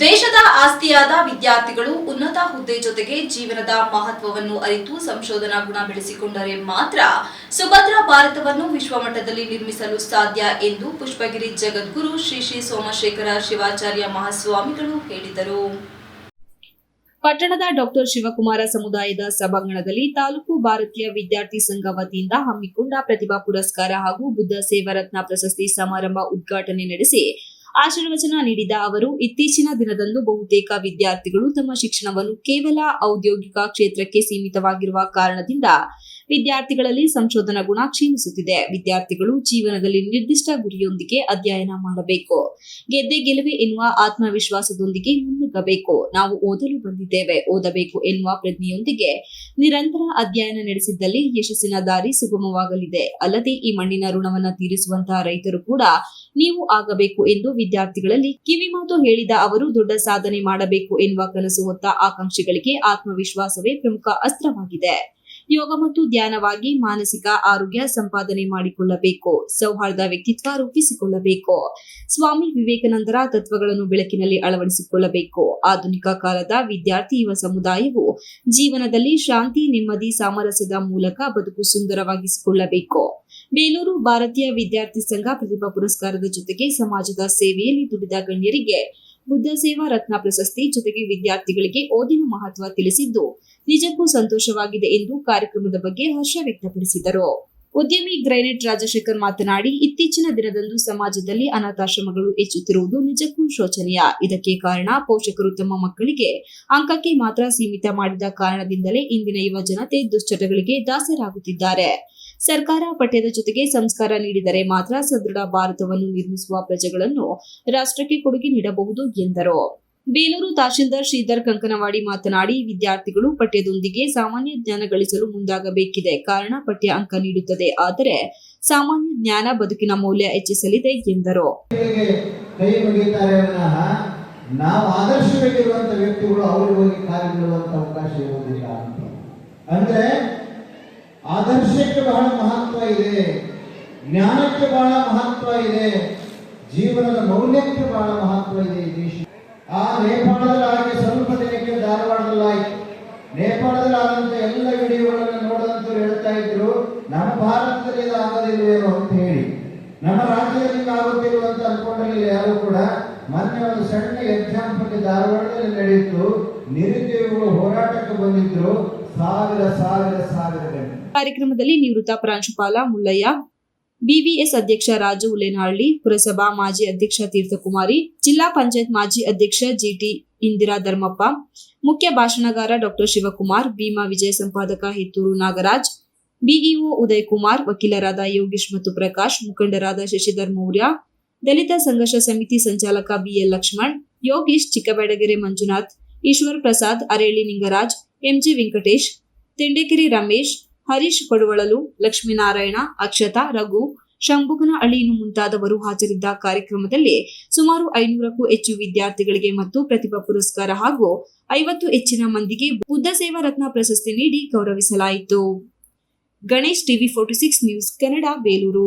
ದೇಶದ ಆಸ್ತಿಯಾದ ವಿದ್ಯಾರ್ಥಿಗಳು ಉನ್ನತ ಹುದ್ದೆ ಜೊತೆಗೆ ಜೀವನದ ಮಹತ್ವವನ್ನು ಅರಿತು ಸಂಶೋಧನಾ ಗುಣ ಬೆಳೆಸಿಕೊಂಡರೆ ಮಾತ್ರ ಸುಭದ್ರ ಭಾರತವನ್ನು ವಿಶ್ವಮಟ್ಟದಲ್ಲಿ ನಿರ್ಮಿಸಲು ಸಾಧ್ಯ ಎಂದು ಪುಷ್ಪಗಿರಿ ಜಗದ್ಗುರು ಶ್ರೀ ಶ್ರೀ ಸೋಮಶೇಖರ ಶಿವಾಚಾರ್ಯ ಮಹಾಸ್ವಾಮಿಗಳು ಹೇಳಿದರು. ಪಟ್ಟಣದ ಡಾಕ್ಟರ್ ಶಿವಕುಮಾರ ಸಮುದಾಯದ ಸಭಾಂಗಣದಲ್ಲಿ ತಾಲೂಕು ಭಾರತೀಯ ವಿದ್ಯಾರ್ಥಿ ಸಂಘ ವತಿಯಿಂದ ಹಮ್ಮಿಕೊಂಡ ಪ್ರತಿಭಾ ಪುರಸ್ಕಾರ ಹಾಗೂ ಬುದ್ಧ ಸೇವಾರತ್ನ ಪ್ರಶಸ್ತಿ ಸಮಾರಂಭ ಉದ್ಘಾಟನೆ ನಡೆಸಿ ಆಶೀರ್ವಚನ ನೀಡಿದ ಅವರು ಇತ್ತೀಚಿನ ದಿನದಂದು ಬಹುತೇಕ ವಿದ್ಯಾರ್ಥಿಗಳು ತಮ್ಮ ಶಿಕ್ಷಣವನ್ನು ಕೇವಲ ಔದ್ಯೋಗಿಕ ಕ್ಷೇತ್ರಕ್ಕೆ ಸೀಮಿತವಾಗಿರುವ ಕಾರಣದಿಂದ ವಿದ್ಯಾರ್ಥಿಗಳಲ್ಲಿ ಸಂಶೋಧನಾ ಗುಣ ಕ್ಷೀಣಿಸುತ್ತಿದೆ. ವಿದ್ಯಾರ್ಥಿಗಳು ಜೀವನದಲ್ಲಿ ನಿರ್ದಿಷ್ಟ ಗುರಿಯೊಂದಿಗೆ ಅಧ್ಯಯನ ಮಾಡಬೇಕು. ಗೆದ್ದೆ ಗೆಲುವೆ ಎನ್ನುವ ಆತ್ಮವಿಶ್ವಾಸದೊಂದಿಗೆ ಮುನ್ನುಗ್ಗಬೇಕು. ನಾವು ಓದಲು ಬಂದಿದ್ದೇವೆ. ಓದಬೇಕು ಎನ್ನುವ ಪ್ರಜ್ಞೆಯೊಂದಿಗೆ ನಿರಂತರ ಅಧ್ಯಯನ ನಡೆಸಿದ್ದಲ್ಲಿ ಯಶಸ್ಸಿನ ದಾರಿ ಸುಗಮವಾಗಲಿದೆ. ಅಲ್ಲದೆ ಈ ಮಣ್ಣಿನ ಋಣವನ್ನು ತೀರಿಸುವಂತಹ ರೈತರು ಕೂಡ ನೀವು ಆಗಬೇಕು ಎಂದು ವಿದ್ಯಾರ್ಥಿಗಳಲ್ಲಿ ಕಿವಿಮಾತು ಹೇಳಿದ ಅವರು ದೊಡ್ಡ ಸಾಧನೆ ಮಾಡಬೇಕು ಎನ್ನುವ ಕನಸು ಹೊತ್ತ ಆಕಾಂಕ್ಷಿಗಳಿಗೆ ಆತ್ಮವಿಶ್ವಾಸವೇ ಪ್ರಮುಖ ಅಸ್ತ್ರವಾಗಿದೆ. ಯೋಗ ಮತ್ತು ಧ್ಯಾನವಾಗಿ ಮಾನಸಿಕ ಆರೋಗ್ಯ ಸಂಪಾದನೆ ಮಾಡಿಕೊಳ್ಳಬೇಕು, ಸೌಹಾರ್ದ ವ್ಯಕ್ತಿತ್ವ ರೂಪಿಸಿಕೊಳ್ಳಬೇಕು. ಸ್ವಾಮಿ ವಿವೇಕಾನಂದರ ತತ್ವಗಳನ್ನು ಬೆಳಕಿನಲ್ಲಿ ಅಳವಡಿಸಿಕೊಳ್ಳಬೇಕು. ಆಧುನಿಕ ಕಾಲದ ವಿದ್ಯಾರ್ಥಿ ಯುವ ಸಮುದಾಯವು ಜೀವನದಲ್ಲಿ ಶಾಂತಿ, ನೆಮ್ಮದಿ, ಸಾಮರಸ್ಯದ ಮೂಲಕ ಬದುಕು ಸುಂದರವಾಗಿಸಿಕೊಳ್ಳಬೇಕು. ಬೇಲೂರು ಭಾರತೀಯ ವಿದ್ಯಾರ್ಥಿ ಸಂಘ ಪ್ರತಿಭಾ ಪುರಸ್ಕಾರದ ಜೊತೆಗೆ ಸಮಾಜದ ಸೇವೆಯಲ್ಲಿ ದುಡಿದ ಗಣ್ಯರಿಗೆ ಬುದ್ಧ ಸೇವಾ ರತ್ನ ಪ್ರಶಸ್ತಿ ಜೊತೆಗೆ ವಿದ್ಯಾರ್ಥಿಗಳಿಗೆ ಓದಿನ ಮಹತ್ವ ತಿಳಿಸಿದ್ದು, ನಿಜಕ್ಕೂ ಸಂತೋಷವಾಗಿದೆ ಎಂದು ಕಾರ್ಯಕ್ರಮದ ಬಗ್ಗೆ ಹರ್ಷ ವ್ಯಕ್ತಪಡಿಸಿದರು. ಉದ್ಯಮಿ ಗ್ರೈನೆಟ್ ರಾಜಶೇಖರ್ ಮಾತನಾಡಿ, ಇತ್ತೀಚಿನ ದಿನದಂದು ಸಮಾಜದಲ್ಲಿ ಅನಾಥಾಶ್ರಮಗಳು ಹೆಚ್ಚುತ್ತಿರುವುದು ನಿಜಕ್ಕೂ ಶೋಚನೀಯ. ಇದಕ್ಕೆ ಕಾರಣ ಪೋಷಕರು ತಮ್ಮ ಮಕ್ಕಳಿಗೆ ಅಂಕಕ್ಕೆ ಮಾತ್ರ ಸೀಮಿತ ಮಾಡಿದ ಕಾರಣದಿಂದಲೇ ಇಂದಿನ ಯುವ ಜನತೆ ದುಶ್ಚಟಗಳಿಗೆ ದಾಸರಾಗುತ್ತಿದ್ದಾರೆ. ಸರ್ಕಾರ ಪಠ್ಯದ ಜೊತೆಗೆ ಸಂಸ್ಕಾರ ನೀಡಿದರೆ ಮಾತ್ರ ಸದೃಢ ಭಾರತವನ್ನು ನಿರ್ಮಿಸುವ ಪ್ರಜೆಗಳನ್ನು ರಾಷ್ಟ್ರಕ್ಕೆ ಕೊಡುಗೆ ನೀಡಬಹುದು ಎಂದರು. ಬೇಲೂರು ತಹಶೀಲ್ದಾರ್ ಶ್ರೀಧರ್ ಕಂಕನವಾಡಿ ಮಾತನಾಡಿ, ವಿದ್ಯಾರ್ಥಿಗಳು ಪಠ್ಯದೊಂದಿಗೆ ಸಾಮಾನ್ಯ ಜ್ಞಾನ ಗಳಿಸಲು ಮುಂದಾಗಬೇಕಿದೆ. ಕಾರಣ ಪಠ್ಯ ಅಂಕ ನೀಡುತ್ತದೆ. ಆದರೆ ಸಾಮಾನ್ಯ ಜ್ಞಾನ ಬದುಕಿನ ಮೌಲ್ಯ ಹೆಚ್ಚಿಸಲಿದೆ ಎಂದರು. ನಾವು ವ್ಯಕ್ತಿಗಳು ಅವರು ಹೋಗಿ ಕಾರ್ಯನಿರ್ವಹಿಸುವಂತ ಅವಕಾಶ ಇರುವುದಿಲ್ಲ ಅಂದ್ರೆ ಆದರ್ಶಕ್ಕೆ ಬಹಳ ಮಹತ್ವ ಇದೆ, ಜ್ಞಾನಕ್ಕೆ ಬಹಳ ಮಹತ್ವ ಇದೆ, ಜೀವನದ ಮೌಲ್ಯಕ್ಕೆ ಬಹಳ ಯಾರು ಕೂಡ ಮೊನ್ನೆ ಒಂದು ಸಣ್ಣ ಎಕ್ಸಾಂಪಲ್ ಧಾರವಾಡದಲ್ಲಿ ನಡೆಯಿತು. ನಿರುದ್ಯೋಗಿಗಳು ಹೋರಾಟಕ್ಕೆ ಬಂದಿದ್ರು. ಸಾವಿರ ಸಾವಿರ ಸಾವಿರ ಕಾರ್ಯಕ್ರಮದಲ್ಲಿ ನಿವೃತ್ತ ಪ್ರಾಂಶುಪಾಲ ಮುಲ್ಲಯ್ಯ ಬಿವಿಎಸ್ ಅಧ್ಯಕ್ಷ ರಾಜು ಉಲೇನಹಳ್ಳಿ ಪುರಸಭಾ ಮಾಜಿ ಅಧ್ಯಕ್ಷ ತೀರ್ಥಕುಮಾರಿ, ಜಿಲ್ಲಾ ಪಂಚಾಯತ್ ಮಾಜಿ ಅಧ್ಯಕ್ಷ ಜಿಟಿ ಇಂದಿರಾ ಧರ್ಮಪ್ಪ, ಮುಖ್ಯ ಭಾಷಣಗಾರ ಡಾಕ್ಟರ್ ಶಿವಕುಮಾರ್, ಭೀಮಾ ವಿಜಯ ಸಂಪಾದಕ ಹಿತ್ತೂರು ನಾಗರಾಜ್ ಬಿಇಒ ಉದಯ್ ಕುಮಾರ್ ವಕೀಲರಾದ ಯೋಗೇಶ್ ಮತ್ತು ಪ್ರಕಾಶ್, ಮುಖಂಡರಾದ ಶಶಿಧರ್ ಮೌರ್ಯ ದಲಿತ ಸಂಘರ್ಷ ಸಮಿತಿ ಸಂಚಾಲಕ ಬಿಎಲ್ ಲಕ್ಷ್ಮಣ್, ಯೋಗೀಶ್ ಚಿಕ್ಕಬೇಡಗೆರೆ ಮಂಜುನಾಥ್, ಈಶ್ವರ್ ಪ್ರಸಾದ್, ಅರೇಳಿ ನಿಂಗರಾಜ್ ಎಂಜಿ ವೆಂಕಟೇಶ್, ತಿಂಡೇಕೆರೆ ರಮೇಶ್, ಹರೀಶ್ ಪಡುವಳಲು ಲಕ್ಷ್ಮೀನಾರಾಯಣ, ಅಕ್ಷತಾ, ರಘು ಶಂಭುಗನ ಅಳಿಯನ್ನು ಮುಂತಾದವರು ಹಾಜರಿದ್ದ ಕಾರ್ಯಕ್ರಮದಲ್ಲಿ ಸುಮಾರು ಐನೂರಕ್ಕೂ ಹೆಚ್ಚು ವಿದ್ಯಾರ್ಥಿಗಳಿಗೆ ಮತ್ತು ಪ್ರತಿಭಾ ಪುರಸ್ಕಾರ ಹಾಗೂ ಐವತ್ತು ಹೆಚ್ಚಿನ ಮಂದಿಗೆ ಬುದ್ಧ ಸೇವಾ ರತ್ನ ಪ್ರಶಸ್ತಿ ನೀಡಿ ಗೌರವಿಸಲಾಯಿತು. Ganesh TV forty six news Canada Belur.